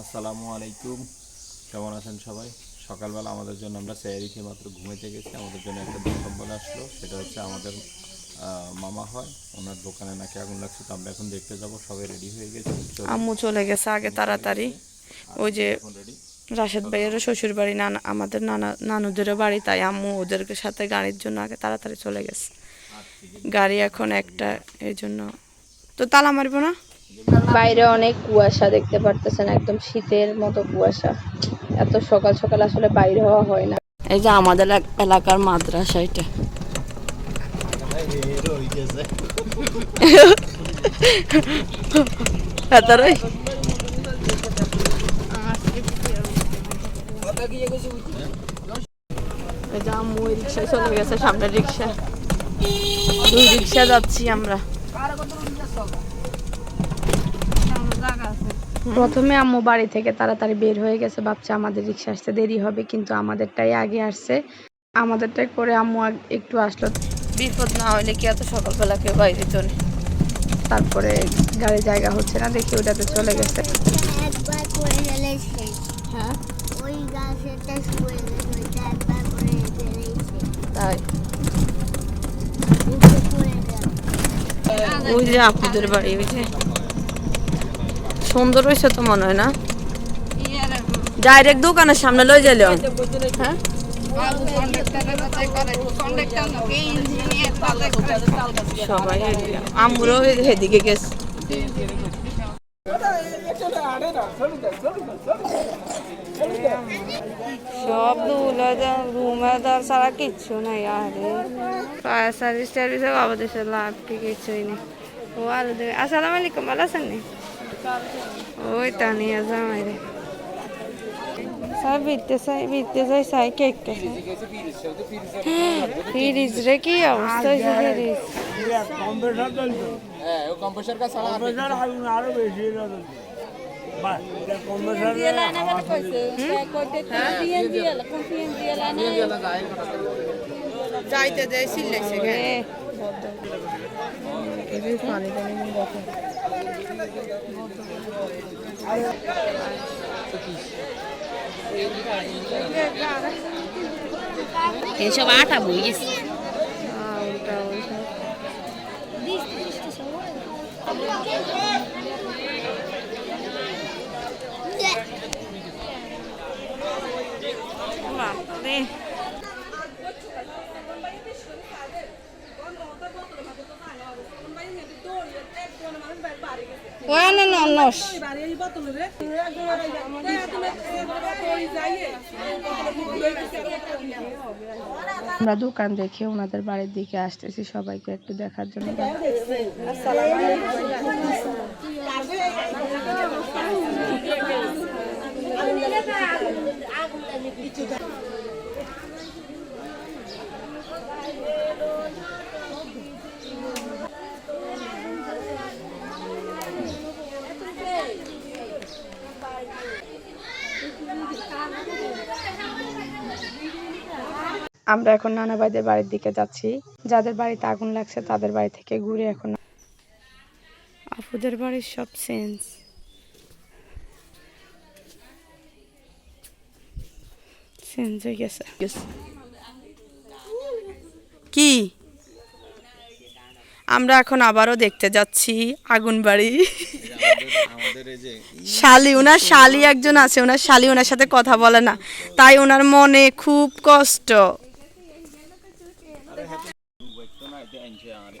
আসসালামু আলাইকুম। কেমন আছেন সবাই? সকালবেলা আমাদের জন্য আমরা স্যারি খেয়ে মাত্র ঘুমাইতে গেছি। আমাদের জন্য একটা দুঃসম্বল আসলো। সেটা হচ্ছে আমাদের মামা হয়। ওনার দোকানে নাকি আগুন লাগছে তো আমরা এখন দেখতে যাব। সবাই রেডি হয়ে গেছি। আম্মু চলে গেছে আগে তাড়াতাড়ি। ওই যে রাশেদ ভাইয়েরও শ্বশুর বাড়ি নানা আমাদের নানা নানুদেরও বাড়ি তাই আম্মু ওদের সাথে গাড়ির জন্য আগে তাড়াতাড়ি চলে গেছে। গাড়ি এখন একটা এই জন্য। তো তালা মারবো না? বাইরে অনেক কুয়াশা দেখতে পারতেছেন, একদম শীতের মতো কুয়াশা। এত সকাল সকাল আসলে বাইরে হওয়া হয় না। এই যে আমাদের এলাকার মাদ্রাসা এটা। রিক্সায় চলে গেছে সামনে রিক্সা দুই রিক্সা যাচ্ছি আমরা। প্রথমে আম্মু বাড়ি থেকে তাড়াতাড়ি বের হয়ে গেছে ভাবছে আমাদের রিক্সা আসতে দেরি হবে কিন্তু আমাদেরটাই আগে আসছে। আমাদেরটাই করে আম্মু একটু আসলো। বিপদ না হইলে কি এত সকালবেলা কেউ বাইরে চলে? তারপরে গাড়ি জায়গা হচ্ছে না দেখি ওটাতে চলে গেছে। একবার হ্যাঁ তাই? ওই যে আপুদের বাড়ি ওই যে। সুন্দর হয়েছে তো মনে হয় না? ডাইরেক্ট দোকানের সামনে লই যাইল। হ্যাঁ? সবাই। আমরাও এদিকে গেছে। সব দুলাদার রুমাদার ছাড়া কিচ্ছু নাই আরে। ফায়ার সার্ভিস টার্ভিস বাবা দেশের লাভ কি কিছুই নেই। ও আর দেবে আসসালামু আলাইকুম ভালো আছেন ওই তানিয়া জামাই রে স্যার বিতে চাই বিতে চাই চাই কেক কে। ফিরিজ রে কি অবস্থা হয়েছে ফিরিজ যাইতে দেয় সিলেছে গে পানি টানি দেখো এসব আটা বই গেছে উল্টা নস আমরা দোকান দেখে ওনাদের বাড়ির দিকে আসতেছি সবাইকে একটু দেখার জন্য। আমরা এখন নানা ভাইদের বাড়ির দিকে যাচ্ছি। যাদের বাড়িতে আগুন লাগছে তাদের বাড়ি থেকে ঘুরে এখন আপুদের বাড়ির সব সেন্স সেন্স হয়ে গেছে। কি? আমরা এখন আবারও দেখতে যাচ্ছি আগুন বাড়ি। আমাদের এই যে শালি ওনার শালি একজন আছে ওনার শালি ওনার সাথে কথা বলে না। তাই ওনার মনে খুব কষ্ট।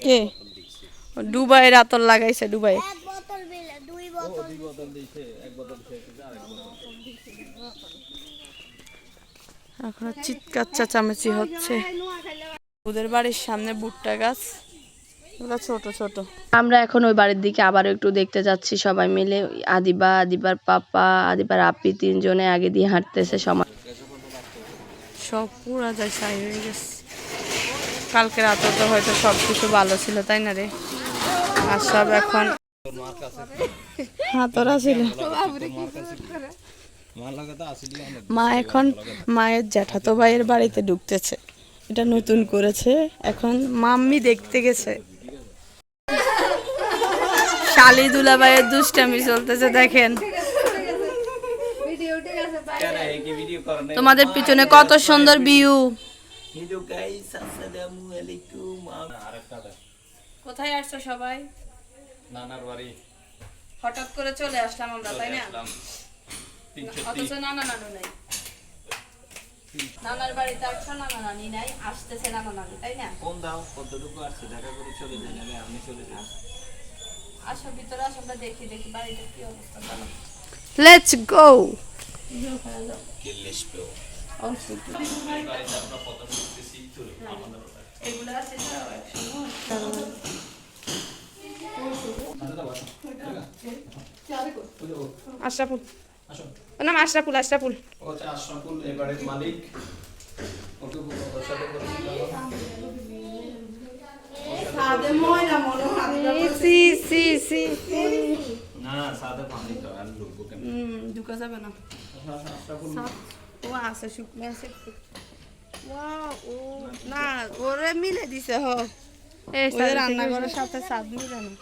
কে দুবাইয়ের আতর লাগাইছে দুবাই। এক বোতল বিলে দুই বোতল এখন চিৎকার চেঁচামেচি হচ্ছে। ওদের বাড়ির সামনে ভুট্টা গাছ। এগুলো ছোট ছোট। আমরা এখন ওই বাড়ির দিকে আবারও একটু দেখতে যাচ্ছি সবাই মিলে। আদিবা আদিবার পাপা আদিবার আপি তিনজনে আগে দিয়ে হাঁটতেছে সময় সব পুরা যায় হয়ে গেছে। কালকে রাতে তো হয়তো সব কিছু ভালো ছিল, তাই না রে? আর সব এখন ছিল মা এখন মায়ের জ্যাঠাতো ভাইয়ের বাড়িতে ঢুকতেছে। এটা নতুন করেছে, এখন মাম্মি দেখতে গেছে। শালি দুলাভাইয়ের দুষ্টামি চলতেছে, দেখেন। তোমাদের পিছনে কত সুন্দর ভিউ হ্যালো গাইস আসসালামু আলাইকুম আরেকটা কোথায় আসছো সবাই? নানার বাড়ি। হঠাৎ করে চলে আসলাম আমরা তাই না? অথচ নানা নানু নাই। নানার বাড়িতে আসছো নানা নানি নাই আসতেছে নানা নানি তাই না? কোন দাও? কতটুকু আসছে? দেখা করে চলে যাই নাহলে আমি চলে যাই। আসো ভিতরে আসো আমরা দেখি দেখি বাড়িতে কি অবস্থা। লেটস গো কিল্লিশ পেও আশরাফুল নাম আশরাফুল আশরাফুল। আশরাফুল এবারের মালিক। না সাদা পানি তো আর ঢুকবো কেন হুম ঢুকা যাবে না। আশরাফুল ও আছে শুকনো আছে ও না ওরে মিলে দিছে হ ওদের রান্নাঘরের সাথে স্বাদ মিলে না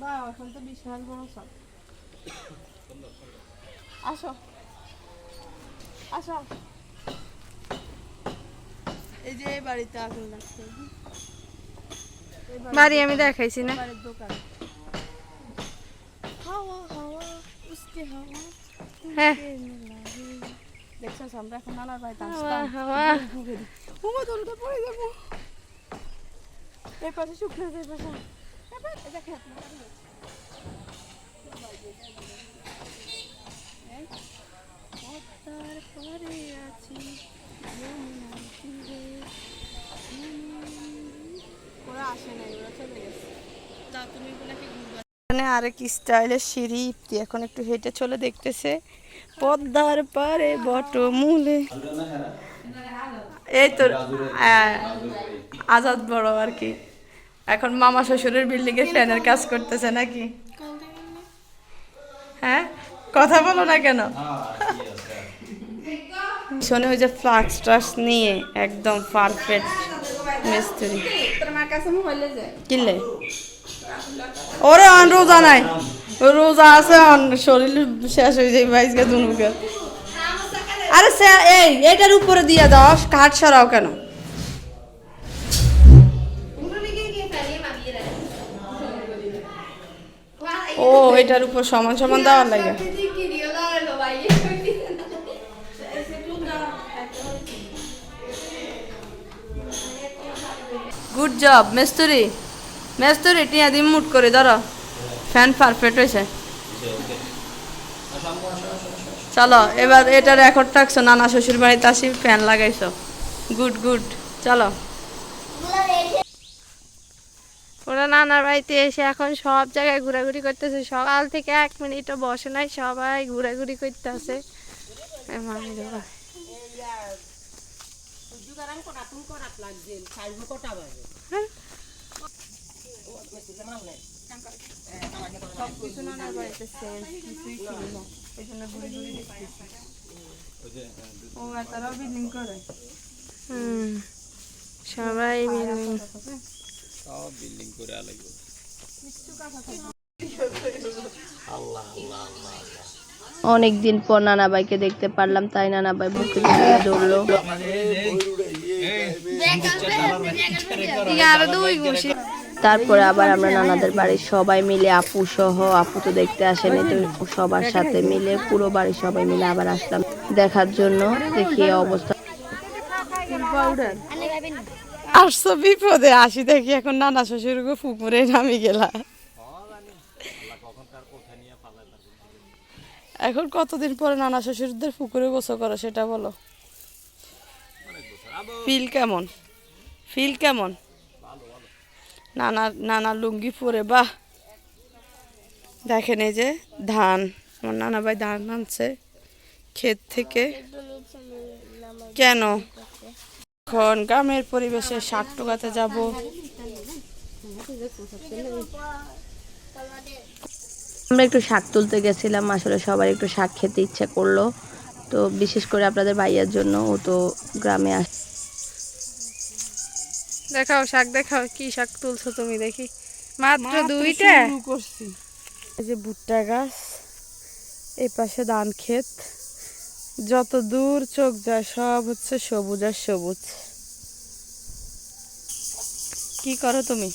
বা এখন তো বিশাল বড় আসো আসো এই যে এই বাড়িতে আগুন লাগছে বাড়ি আমি দেখাইছি না হ্যাঁ দেখছ আমরা এখন নানার বাড়িতে আসলাম। হাওয়া উমা দলটা পড়ে যাব। এই পাশে শুকনো এই পাশে দেখে ওরা আসে নাই ওরা চলে গেছে। তা তুমি বলে কি এখানে আরেক স্টাইলের সিঁড়ি। এখন একটু হেঁটে চলে দেখতেছে। পদ্মার পারে বটমূলে এই তো আজাদ বড় আর কি। এখন মামা শ্বশুরের বিল্ডিং এ ফ্যানের কাজ করতেছে নাকি? হ্যাঁ? কথা বলো না কেন? শোনে ওই যে ফ্লাক্স টাক্স নিয়ে একদম পারফেক্ট মিস্ত্রি। কিনলে ওরে অন রোজা নাই। রোজা আছে শরীর শেষ হয়ে যায় ভাইসকে দুনুকে। আরে এই, এটার উপরে দিয়ে দাও কাঠ সরাও কেন? ও, এটার উপর সমান সমান দেওয়ার লাগে। Good job মেস্তুরি। মেস্তুরি, টিয়া দিন মুট করে, ধরো। ফ্যান পারফেক্ট হয়েছে। চলো এবার এটা রেকর্ড থাকছো নানা শ্বশুর বাড়িতে আসি ফ্যান লাগাইছো। গুড গুড চলো। ওরা নানার বাড়িতে এসে এখন সব জায়গায় ঘোরাঘুরি করতেছে সকাল থেকে এক মিনিটও বসে নাই সবাই ঘোরাঘুরি করতেছে। হুম সবাই মিলে সব বিল্ডিং করে আলাইগো অনেক দিন পর নানা ভাইকে দেখতে পারলাম তাই নানাবাই বুকে জড়িয়ে ধরলো আরও দুই ঘুষি তারপরে আবার আমরা নানাদের বাড়ির সবাই মিলে আপু সহ, আপু তো দেখতে আসেনি, তো সবার সাথে মিলে পুরো বাড়ির সবাই মিলে আবার আসলাম দেখার জন্য, দেখি অবস্থা। আসছো বিপদে, আসি দেখি এখন নানা শ্বশুর পুকুরে নামি গেলা। এখন কতদিন পরে নানা শ্বশুরদের পুকুরে গোসল করো সেটা বলো? ফিল কেমন? ফিল কেমন? নানা নানা লুঙ্গি পরে, বাহ! দেখেন এই যে ধান, আমার নানা ভাই ধান আনছে ক্ষেত থেকে। কেন? এখন গ্রামের পরিবেশে শাক টোকাতে যাব। আমরা একটু শাক তুলতে গেছিলাম, আসলে সবার একটু শাক খেতে ইচ্ছে করল। তো বিশেষ করে আপনাদের ভাইয়ার জন্য ও তো গ্রামে আস দেখাও শাক দেখাও কি শাক তুলছো তুমি দেখি। মাত্র দুইটা? করছি। এই যে ভুট্টা গাছ এই পাশে ধান ক্ষেত। যত দূর চোখ যায় সব হচ্ছে সবুজ আর সবুজ। কি করো তুমি?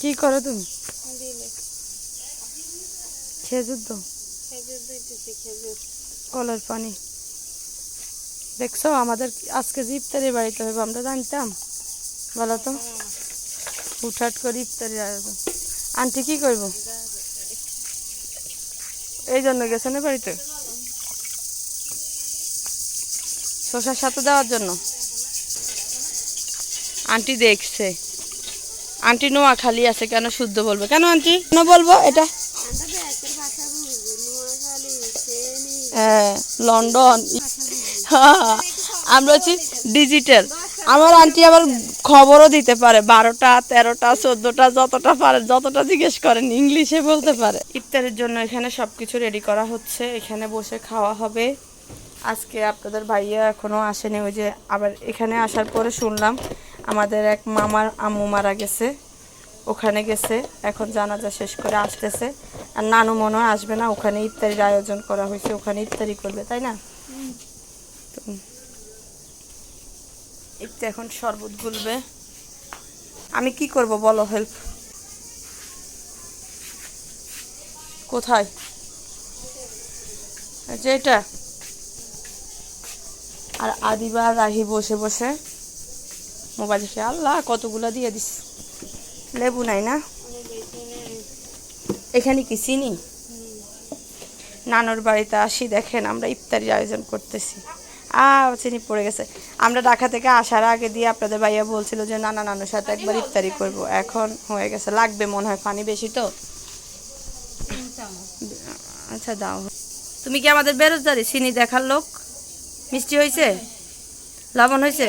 কি করো তুমি? খেজুর তো। কলার পানি। দেখছ আমাদের আজকে যে বাড়িতে হবে আমরা জানতাম। বলো তো হুটহাট করে ইফতারি আয়োজন। আন্টি কি করব? এই জন্য গেছে না বাড়িতে? শশার সাথে দেওয়ার জন্য? আন্টি দেখছে। আন্টি নোয়া খালি আছে কেন শুদ্ধ বলবে? কেন আন্টি? বলব এটা? হ্যাঁ লন্ডন। হ্যাঁ, আমরা হচ্ছি ডিজিটাল আমার আন্টি আবার খবরও দিতে পারে, বারোটা, তেরোটা, চোদ্দোটা, যতটা পারে, যতটা জিজ্ঞেস করেন ইংলিশে বলতে পারে। ইফতারের জন্য এখানে সব কিছু রেডি করা হচ্ছে, এখানে বসে খাওয়া হবে। আজকে আপনাদের ভাইয়া এখনও আসেনি, ওই যে আবার এখানে আসার পরে শুনলাম আমাদের এক মামার আম্মু মারা গেছে, ওখানে গেছে, এখন জানাজা শেষ করে আসতেছে। আর নানু মনে আসবে না, ওখানে ইফতারির আয়োজন করা হয়েছে, ওখানে ইফতারি করবে, তাই না? একটু এখন শরবত গুলবে। আমি কি করব বলো হেল্প কোথায়? যে এটা। আর আদিবা আর রাহি বসে বসে মোবাইল দেখে আল্লাহ কতগুলা দিয়ে দিস। লেবু নাই না? এখানে কি চিনি? নানুর বাড়িতে আসি দেখেন আমরা ইফতারির আয়োজন করতেছি। আ চিনি পড়ে গেছে। আমরা ঢাকা থেকে আসার আগে দিয়ে আপনাদের ভাইয়া বলছিল যে নানা নানুর সাথে একবার ইফতারি করব। এখন হয়ে গেছে। লাগবে মনে হয় পানি বেশি তো। আচ্ছা দাও। তুমি কি আমাদের বেরোজদারি চিনি দেখার লোক? মিষ্টি হয়েছে? লবণ হয়েছে?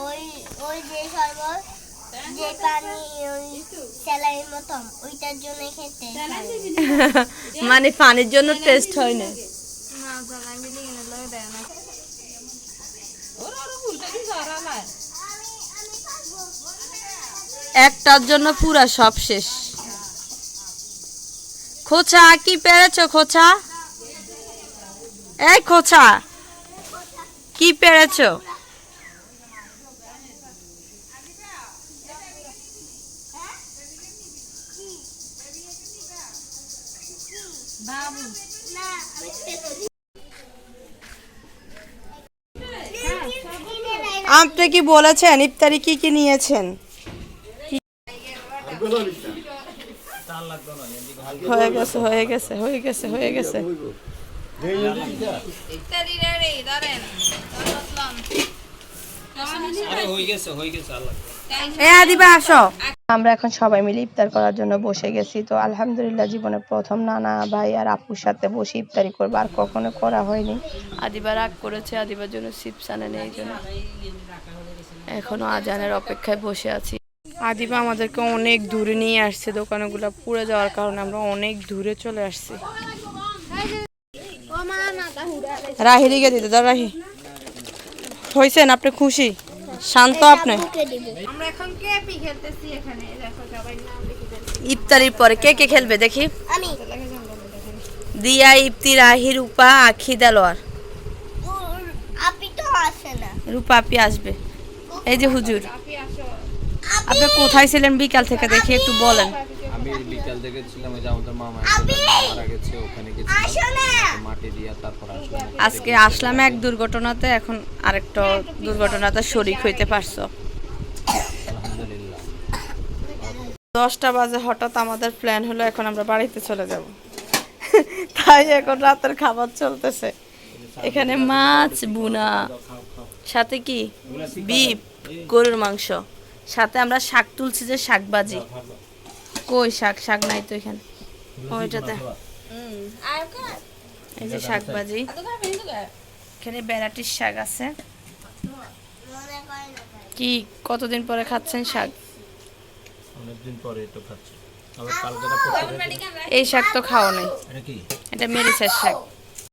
ওই ওই যে পানি ওই স্যালাইয়ের মতন ওইটার জন্য খেতে মানে পানির জন্য টেস্ট হয় না। একটার জন্য পুরা সব শেষ। খোঁচা কি পেরেছ খোঁচা? এই খোঁচা কি পেরেছ? আপনি কি বলেছেন? ইফতারি কি কি নিয়েছেন? হয়ে গেছে হয়ে গেছে হয়ে গেছে হয়ে গেছে। এ দিবা আসো। আমরা এখন সবাই মিলে ইফতার করার জন্য বসে গেছি। তো আলহামদুলিল্লাহ জীবনে প্রথম নানা ভাই আর আপুর সাথে বসে ইফতারি করব আর কখনো করা হয়নি। আদিবা রাগ করেছে আদিবার জন্য চিপস আনে নেই জন্য। এখনও আজানের অপেক্ষায় বসে আছি। আদিবা আমাদেরকে অনেক দূরে নিয়ে আসছে দোকানগুলো পুড়ে যাওয়ার কারণে আমরা অনেক দূরে চলে আসছি। রাহি দিকে দিতে দাও রাহি হয়েছেন আপনি খুশি? শান্ত আপনি। ইফতারির পরে কে কে খেলবে দেখি। দিয়া ইফতি রাহি রূপা আখি দেলোয়ার। রূপা আপি আসবে। এই যে হুজুর। আপনি কোথায় ছিলেন বিকাল থেকে? দেখি একটু বলেন। আমি বিকাল থেকে ছিলাম ওই যে আমাদের মামা মারা গেছে ওখানে গেছিলাম আসো না! মাটি দিয়া তারপর আসলাম। আজকে আসলাম এক দুর্ঘটনাতে এখন আরেকটা দুর্ঘটনাতে শরিক হইতে পারছ। দশটা বাজে হঠাৎ আমাদের প্ল্যান হলো এখন আমরা বাড়িতে চলে যাব। তাই এখন রাতের খাবার চলতেছে। এখানে মাছ বুনা সাথে কি? বিপ গরুর মাংস। সাথে আমরা শাক তুলছি যে শাক ভাজি কই শাক? শাক নাই তো এখানে। ওইটাতে। এই যে শাক ভাজি এখানে বেড়াটির শাক আছে। মনে কি কতদিন পরে খাচ্ছেন শাক? অনেকদিন পরে তো খাচ্ছি এই শাক তো খাওয়া নাই। এটা মেরিসের শাক।